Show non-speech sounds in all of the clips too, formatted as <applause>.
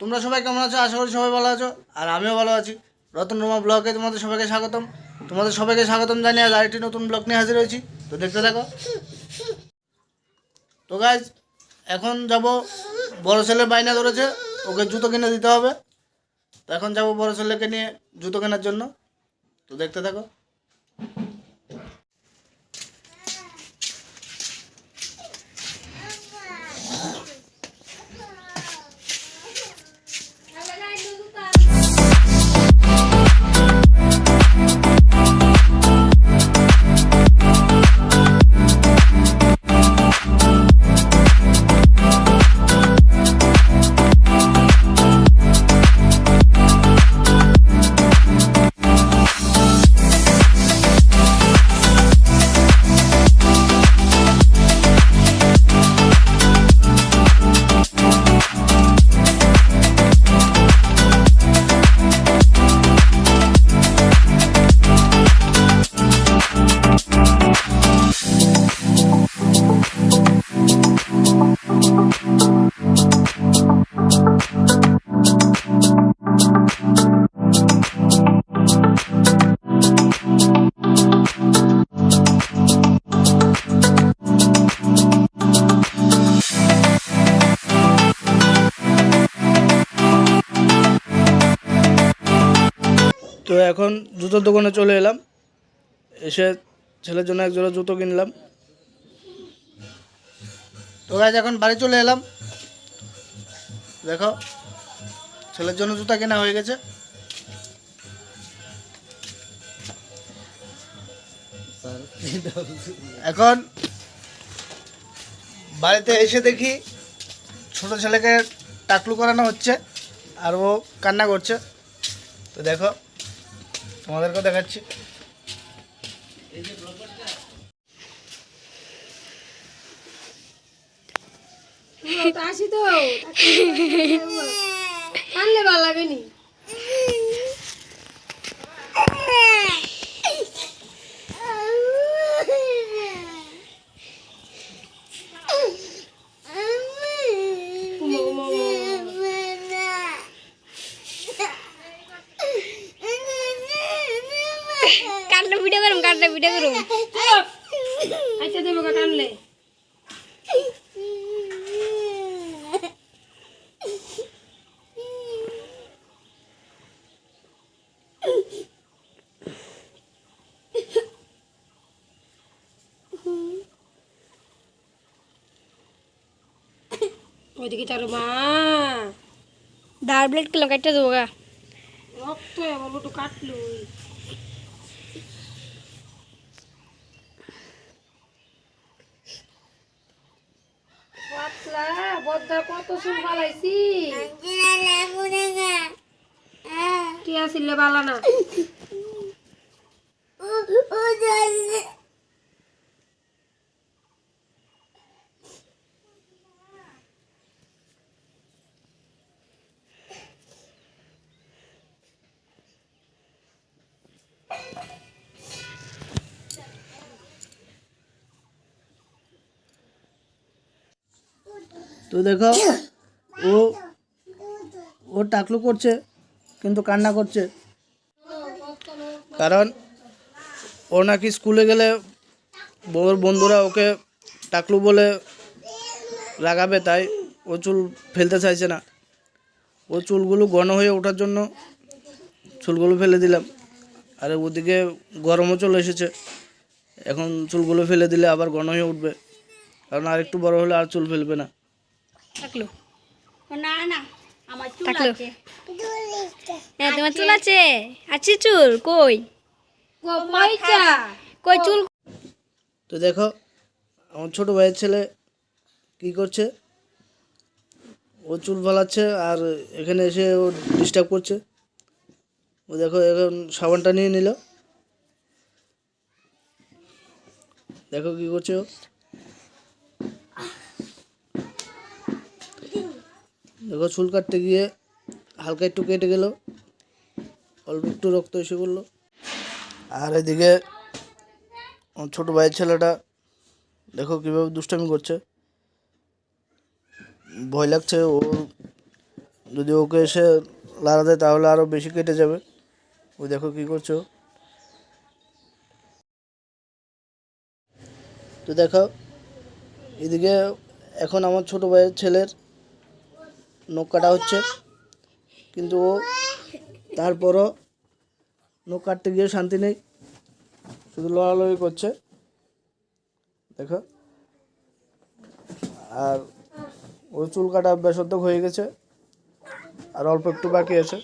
তোমরা সবাই কেমন আছো? আশা করি সবাই ভালো আছো। আর আমিও ভালো আছি। রতন রোমা ব্লগে তোমাদের সবাইকে স্বাগতম। তোমাদের সবাইকে স্বাগতম জানিয়ে আজ আরেকটি নতুন ব্লগ নিয়ে হাজির হয়েছি। তো দেখতে থাকো। তো গাইজ এখন যাব, বড় ছেলে বাইনা ধরেছে, ওকে জুতো কিনে দিতে হবে। তো এখন যাব বড় ছেলেকে নিয়ে জুতো কেনার জন্য। তো দেখতে থাকো। এখন জুতোর দোকানে চলে এলাম। এসে ছেলের জন্য এক জোড়া জুতো কিনলাম। তো গাছ এখন বাড়ি চলে এলাম। দেখো, ছেলের জন্য জুতা কেনা হয়ে গেছে। এখন বাড়িতে এসে দেখি ছোট ছেলেকে টাকলু করানো হচ্ছে আর ও কান্না করছে। তো দেখো তোমাদেরকেও দেখাচ্ছি। তো আসি তো। <laughs> ভালো লাগেনি। কাটলে ভিডিও করুম কাটলে ভিডিও করুম। আচ্ছা দেবো কা কানলে ওইদিকে তার মা। দাঁড় ব্লেড কিলো কাটতে দেবো গা। রক্ত কাটলো পাতলা বদ্দা কত চুল ফালাইছি টিয়া ছিলে বালা না তো দেখো, ও ও টাকলু করছে, কিন্তু কান্না করছে। কারণ ও নাকি স্কুলে গেলে ওর বন্ধুরা ওকে টাকলু বলে লাগাবে তাই ও চুল ফেলতে চাইছে না। ও চুলগুলো ঘন হয়ে ওঠার জন্য চুলগুলো ফেলে দিলাম। আর ওদিকে গরমও চলে এসেছে। এখন চুলগুলো ফেলে দিলে আবার ঘন হয়ে উঠবে। কারণ আর একটু বড় হলে আর চুল ফেলবে না। থাকল। না না আমার চুল আছে। হ্যাঁ তোমার চুল আছে। আছে? চুল কই? কই চুল? তো দেখো আমার ছোট ভাইয়ের ছেলে কি করছে? ও চুল ফালাচ্ছে আর এখানে এসে ও ডিস্টার্ব করছে। ও দেখো এখন সাবানটা নিয়ে নিল। দেখো কি করছে ও। দেখো চুল কাটতে গিয়ে হালকা একটু কেটে গেল। অল্প একটু রক্ত এসে পড়ল। আর এদিকে ছোট ভাইয়ের ছেলেটা দেখো কীভাবে দুষ্টামি করছে। ভয় লাগছে, ও যদি ওকে এসে লাড়া দেয় তাহলে আরও বেশি কেটে যাবে। ও দেখো কী করছ তো দেখো, এদিকে এখন আমার ছোট ভাইয়ের ছেলের নখ কাটা হচ্ছে। কিন্তু ও তারপরও নখ কাটতে গিয়ে শান্তি নেই। শুধু লড়ালড়ি করছে। দেখো। আর ওর চুল কাটা বেসর্ধক হয়ে গেছে। আর অল্প একটু বাকি আছে।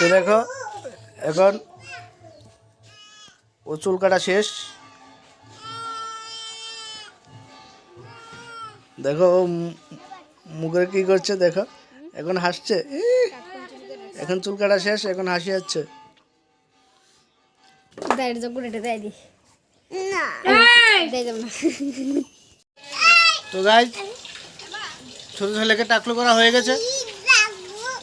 তো দেখো এখন ও চুল কাটা শেষ। দেখো ও মু- মুখে কি করছে দেখো। এখন হাসছে এখন চুল কাটা শেষ এখন হাসি যাচ্ছে। তো গাই ছোটো ছেলেকে টাকলু করা হয়ে গেছে।